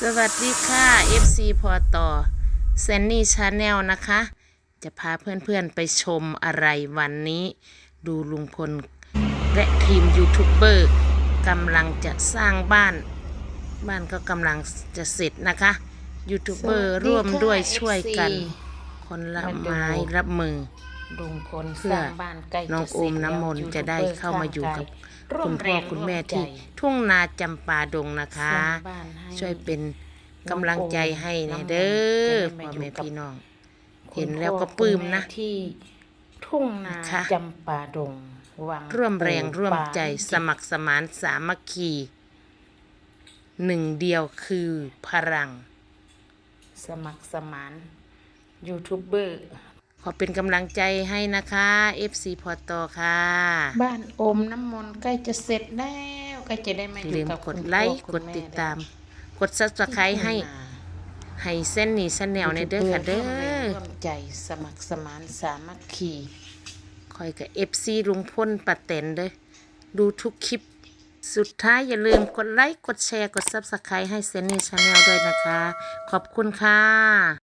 สวัสดีค่ะ FC พอต่อแซนนี่ชาแนลนะคะ จะพาเพื่อนๆไปชมอะไรวันนี้ ดูลุงพลและทีมยูทูบเบอร์กำลังจะสร้างบ้าน บ้านก็กำลังจะเสร็จนะคะยูทูบเบอร์ร่วมด้วยช่วยกัน คนละไม้รับมือ ลุงพลเพื่สอร้างบ้านใกล้จะน้องโอมเสร็จน้ำมนต์แล้วจะได้ยูทูบบร์เข้ามาอยู่กับร่วคุณแรพ่องคุณแม่ร่วที่ใจทุ่งนาจำปาดงนะคะสร้างบ้านให้ช่วยเป็นกำลังใจให้นะเด้อพ่อแม่พี่น้อง เห็นแล้วก็ปลื้มนะคุณพ่อคุณแที่ทุ่งนานะคะจำปาดงวังร่วมแรงปู่ร่วมใจปาสมัครสมานสามัคคีหนึ่งเดียวคือพลัง สมัครสมานยูทูบเบอร์ ขอเป็นกำลังใจให้นะคะ FC พอตอค่ะ บ้านโอมน้ำมนต์ใกล้จะเสร็จแล้วใกล้จะได้มาอย่าอยู่ลืมกับกคุดณไลพ่อค์คุกณดแม่ติดตาม กดซับสไครต์ให้ที่ทุ่งนาให้เส้นนี้เส้นแนวในเด้อค่ะเด้ร่วมแรงอร่วมใจสมัครสมานสามัคคีคอยกับ FC ลุงพลป้าแตนเด้อดูทุกคลิป สุดท้ายอย่าลืมกดไลค์ กดแชร์ กด Subscribe ให้เซนนี่ชาแนลด้วยนะคะ ขอบคุณค่ะ